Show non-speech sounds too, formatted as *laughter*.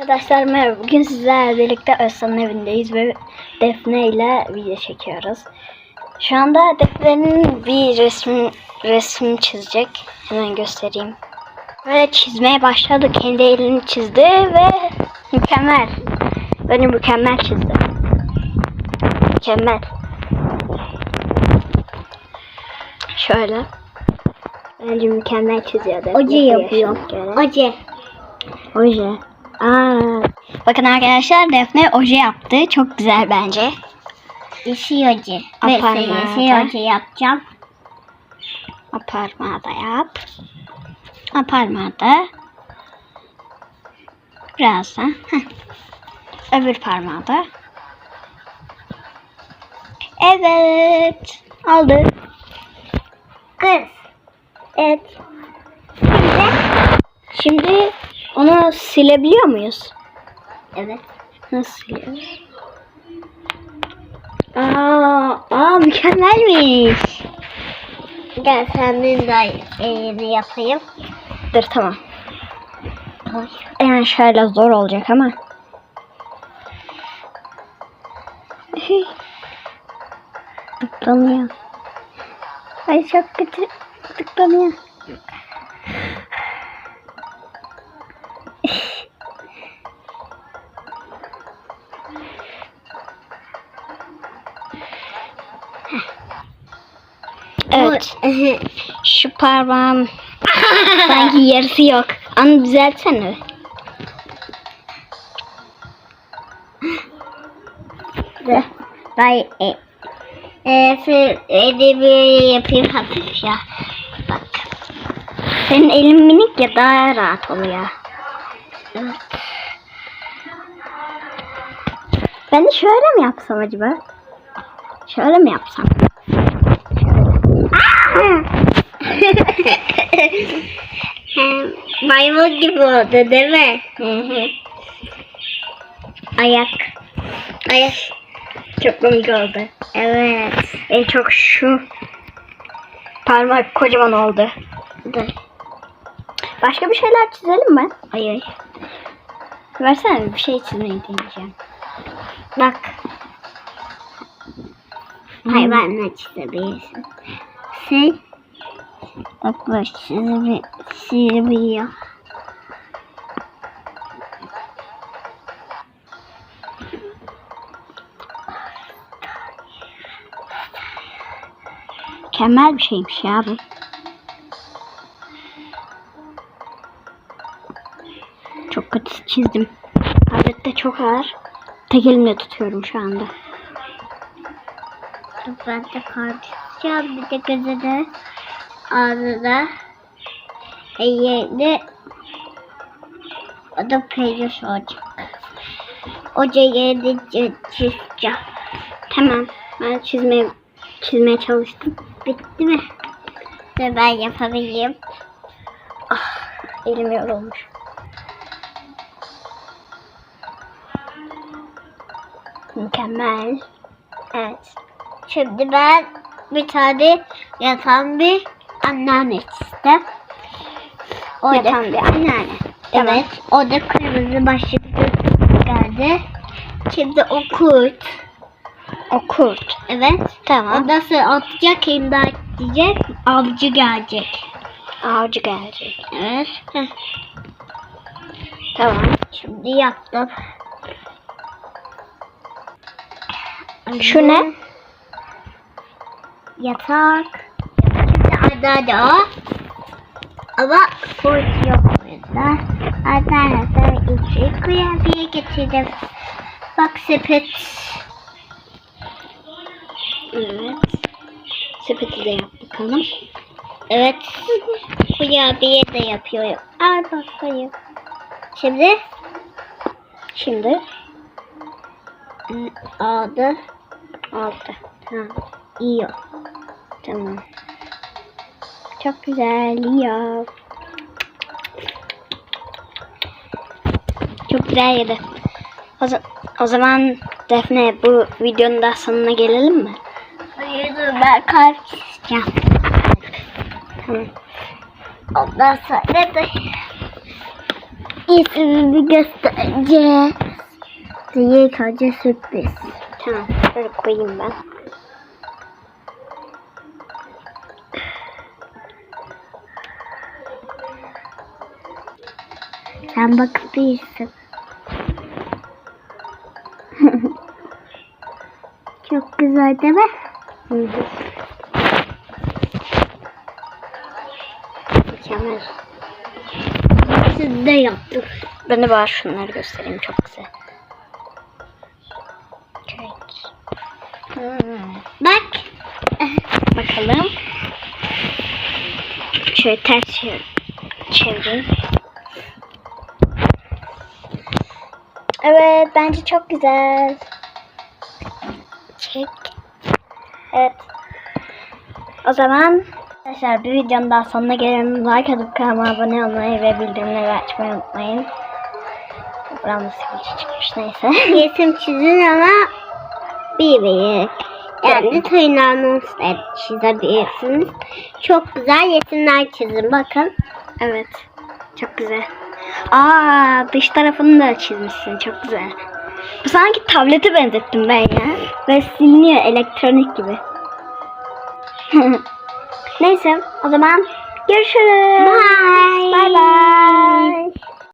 Arkadaşlar merhaba. Bugün sizlerle birlikte Özsan'ın evindeyiz ve Defne ile video çekiyoruz. Şu anda Defne'nin bir resmi, resmini çizecek. Hemen göstereyim. Böyle çizmeye başladı. Kendi elini çizdi ve mükemmel. Beni mükemmel çizdi. Mükemmel. Şöyle. Bence mükemmel çiziyor. Defne Oje yapıyor. Oje. Oje. Aa. Bakın arkadaşlar Defne oje yaptı. Çok güzel bence. İşi oje. A Ben parmağı işi da. oje yapacağım. O parmağı da yap. O parmağı da. Biraz da. Heh. Öbür parmağı da. Evet. Oldu. Kız. Evet. Şimdi onu silebiliyor muyuz? Evet. Nasıl siliyoruz? Aa, aa mükemmelmiş. Gel senin de elini yapayım. Dur tamam. Oy. Yani şöyle zor olacak ama. Tıklanıyor. Ay çok kötü tıklanıyor. Şu parmağım sanki yarısı yok. Onu düzeltsene. Ben e, e, sen elimi yapayım hafif ya. Bak. Senin elin minik ya daha rahat oluyor. Evet. Ben de şöyle mi yapsam acaba? Şöyle mi yapsam? *laughs* Maymun gibi oldu değil mi? Ayak. Ayak. Çok komik oldu. Evet. En çok şu parmak kocaman oldu. Dur. Başka bir şeyler çizelim mi? Hayır. Versene bir şey çizmeyi deneyeceğim. Bak. Hayvanla çizebilirsin. Şey. Böyle çizebi çizebiliyor. Mükemmel bir şeymiş ya. Çok kötü çizdim. Tablet de çok ağır. Tek elimle tutuyorum şu anda. Ben de karıştıracağım. Bir de gözüne ağzına elini o da peynir olacak. Oca yerini çizeceğim. Tamam. Ben çizmeye çizmeye çalıştım. Bitti mi? Dur ben yapabileyim. Ah, elim yorulmuş. Mükemmel. Evet. Şimdi ben bir tane yatan bir anneanne çizdim. O da, Yatan bir anneanne. evet. O da kırmızı başlıklı geldi. Şimdi o kurt. O kurt. Evet. Tamam. Ondan sonra atacak, imdat diyecek, avcı gelecek. Avcı gelecek. Evet. Heh, Tamam. Şimdi yaptım. Şu ne? Yatak. Şimdi anneanne o. Ama kurt yok burada. Anneanne sana içi kurabiye getirdim. Bak sepet. Evet. Sepeti de yap bakalım. Evet. Kurabiye de yapıyorum. Al bakayım. Şimdi Şimdi aldı. aldı. Tamam. İyi. Tamam. Çok güzel ya. Çok güzel yedi. O, o zaman Defne bu videonun da sonuna gelelim mi? Hayır ben kalp çizeceğim. Tamam. Ondan sonra da ismini göstereceğiz. İlk önce sürpriz. Tamam. Böyle koyayım ben. Sen bakıp iyisin. *laughs* Çok güzel değil mi? Hı hı. Mükemmel. Siz de yaptık. Ben de bana şunları göstereyim. Çok güzel. Kek. Hmm. Bak. Bakalım. Şöyle ters çevir- çevireyim. Evet bence çok güzel. Çek. Evet. O zaman arkadaşlar bir videonun daha sonuna gelelim. Like atıp kanalıma abone olmayı ve bildirimleri açmayı unutmayın. Buramda sivilce çıkmış neyse. *laughs* Resim çizin ama bir büyük. Yani tırnağını da çizebilirsiniz. Çok güzel resimler çizin bakın. Evet. Çok güzel. Aa dış tarafını da çizmişsin. Çok güzel. Bu sanki tablete benzettim ben ya. Ve siliniyor elektronik gibi. *laughs* Neyse o zaman görüşürüz. Bye. Bye bye.